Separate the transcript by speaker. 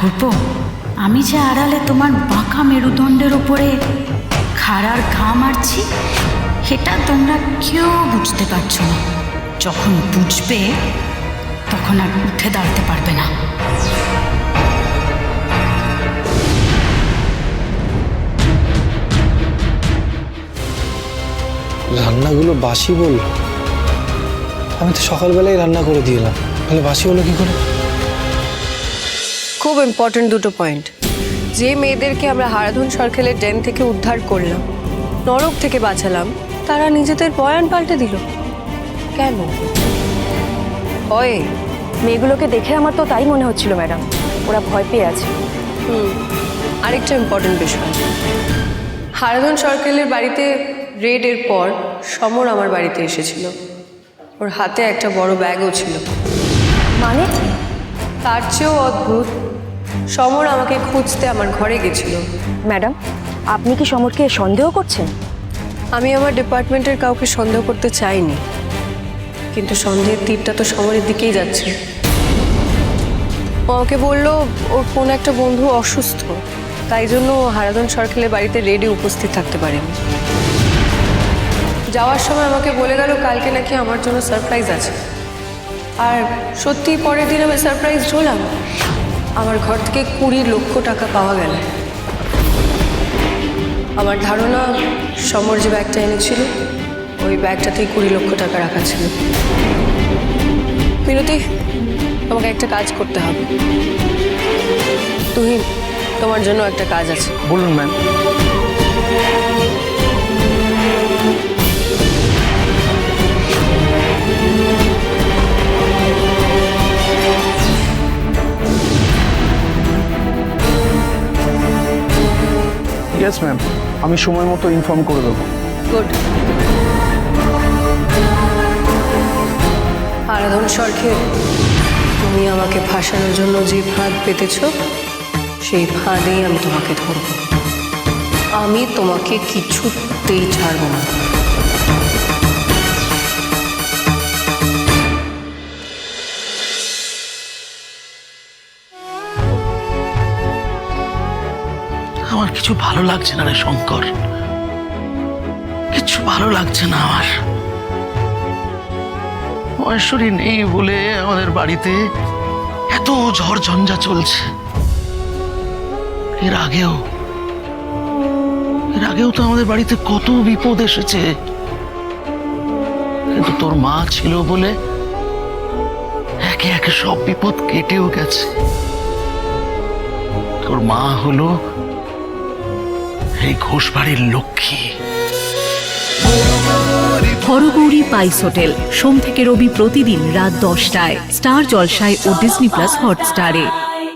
Speaker 1: ঠাকুরপো আমি যে আড়ালে তোমার বাঁকা মেরুদণ্ডের ওপরে খাড়ার ঘা মারছি, সেটা তোমরা কেউ বুঝতে পারছ না। যখন বুঝবে, তখন আর উঠে দাঁড়াতে পারবে না।
Speaker 2: রান্নাগুলো বাসি বলল আমি তো সকালবেলায় রান্না করে দিলাম। তাহলে বাসি হলো কি করে?
Speaker 3: খুব ইম্পর্টেন্ট দুটো পয়েন্ট যে মেয়েদেরকে আমরা হারাধন সরকেলের ডেন থেকে উদ্ধার করলাম নরক থেকে বাঁচালাম তারা নিজেদের বয়ান পাল্টে দিল। কেন? হয়
Speaker 4: মেয়েগুলোকে দেখে আমার তো তাই মনে হচ্ছিল ম্যাডাম। ওরা ভয় পেয়ে আছে।
Speaker 3: হুম আরেকটা ইম্পর্টেন্ট বিষয়। হারাধন সরকেলের বাড়িতে রেডের পর সমর আমার বাড়িতে এসেছিল। ওর হাতে একটা বড় ব্যাগও ছিল।
Speaker 4: মানে?
Speaker 3: তার চেয়েও অদ্ভুত সমর আমাকে খুঁজতে আমার ঘরে গেছিল।
Speaker 4: ম্যাডাম আপনি কি সমরকে সন্দেহ করছেন?
Speaker 3: আমি আমার ডিপার্টমেন্টের কাউকে সন্দেহ করতে চাইনি। কিন্তু সন্দেহের তীরটা তো সমরের দিকেই যাচ্ছে। আমাকে বলল ওর কোন একটা বন্ধু অসুস্থ। তাই জন্য হারাধন সরকারের বাড়িতে রেডি উপস্থিত থাকতে পারেনি। যাওয়ার সময় আমাকে বলে গেল কালকে নাকি আমার জন্য সারপ্রাইজ আছে। আর সত্যি পরের দিন আমি সারপ্রাইজ হলাম। আমার ঘর থেকে কুড়ি লক্ষ টাকা পাওয়া গেল। আমার ধারণা, সমর যে ব্যাগটা এনেছিল, ওই ব্যাগটাতেই কুড়ি লক্ষ টাকা রাখা ছিল। মিনতি, তোমাকে একটা কাজ করতে হবে। তুই তোমার জন্য একটা কাজ আছে।
Speaker 2: বলুন ম্যাম
Speaker 5: ইয়েস ম্যাম আমি সময় মতো ইনফর্ম করে দেবো।
Speaker 3: গুড আরাধন সরখে তুমি আমাকে ফাঁসানোর জন্য যে ফাঁদ পেতেছ, সেই ফাঁদেই আমি তোমাকে ধরব। আমি তোমাকে কিছুতেই ছাড়ব না।
Speaker 6: আমার কিছু ভালো লাগছে না রে শঙ্কর। কিছু ভালো লাগছে না আমার। মহেশ্বরী নেই বলে আমাদের বাড়িতে এত ঝড় ঝঞ্ঝা চলছে। এর আগেও এর আগেও তো আমাদের বাড়িতে কত বিপদ এসেছে। কিন্তু তোর মা ছিল বলে একে একে সব বিপদ কেটেও গেছে। তোর মা হলো এই ঘোষ বাড়ির লক্ষ্মী।
Speaker 7: হরগৌরী পাইস হোটেল। সোম থেকে রবি প্রতিদিন রাত দশটায়। স্টার জলসায় ও ডিসনি প্লাস হটস্টারে।